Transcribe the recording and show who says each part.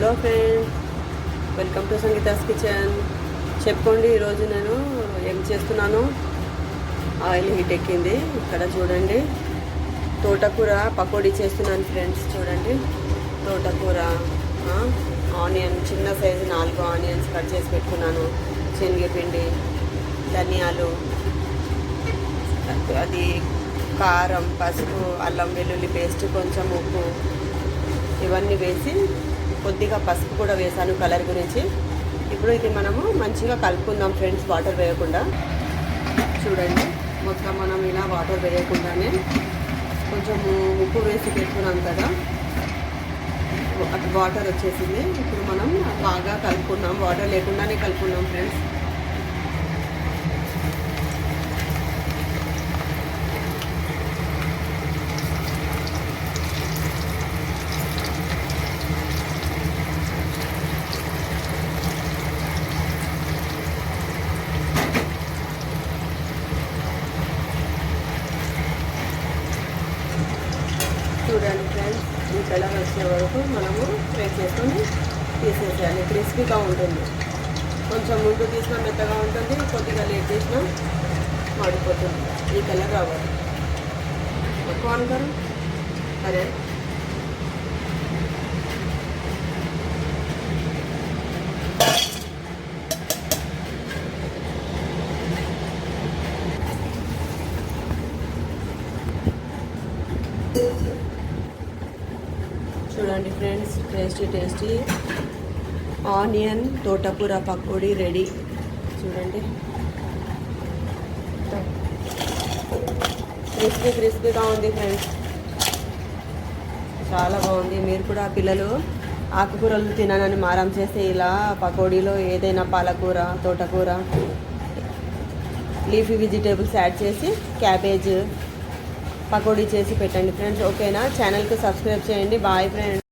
Speaker 1: Hello friend welcome to Sangeetha's kitchen చెప్పుకోండి ఈరోజు నేను ఏం చేస్తున్నాను? ఆయిల్ హీట్ ఎక్కింది. ఇక్కడ చూడండి. తోటకూర పకోడీ చేస్తున్నాను ఫ్రెండ్స్ చూడండి. తోటకూర ఆనియన్ చిన్న సైజు నాలుగు ఆనియన్స్ కట్ చేసి పెట్టుకున్నాను. శనగపిండి ధనియాలు అది కారం పసుపు అల్లం వెల్లుల్లి పేస్ట్ కొంచెం ఉప్పు ఇవన్నీ వేసి కొద్దిగా పసుపు కూడా వేసాను కలర్ గురించి. ఇప్పుడు ఇది మనము మంచిగా కలుపుకుందాం ఫ్రెండ్స్ వాటర్ వేయకుండా. చూడండి మొత్తం మనం ఇలా వాటర్ వేయకుండానే కొంచెం ఉప్పు వేసి పెట్టుకున్నాం కదా. వాటర్ వచ్చేసింది. ఇప్పుడు మనం బాగా కలుపుకున్నాం వాటర్ లేకుండానే కలుపుకున్నాం ఫ్రెండ్స్. చూడండి ఫ్రెండ్స్ ఈ కలర్ వచ్చే వరకు మనము ఫ్రై చేసుకొని తీసేసేయాలి. క్రిస్పీగా ఉంటుంది. కొంచెం ముందు తీసినా మెత్తగా ఉంటుంది కొద్దిగా లేట్ తీసినా మాడిపోతుంది. ఈ కలర్ రావాలి. ఎక్కువ Thank you. చూడండి ఫ్రెండ్స్ టేస్టీ టేస్టీ. ఆనియన్ తోటకూర పకోడీ రెడీ. చూడండి. క్రిస్పీ క్రిస్పీగా ఉంది ఫ్రెండ్స్. చాలా బాగుంది. మీరు కూడా పిల్లలు ఆకుకూరలు తిననని మారం చేస్తే ఇలా పకోడీలో ఏదైనా పాలకూర తోటకూర లీఫీ వెజిటేబుల్స్ యాడ్ చేసి క్యాబేజ్ పకోడీ చేసి పెట్టండి ఫ్రెండ్స్. ఓకేనా? ఛానల్కి సబ్స్క్రైబ్ చేయండి. Bye friends.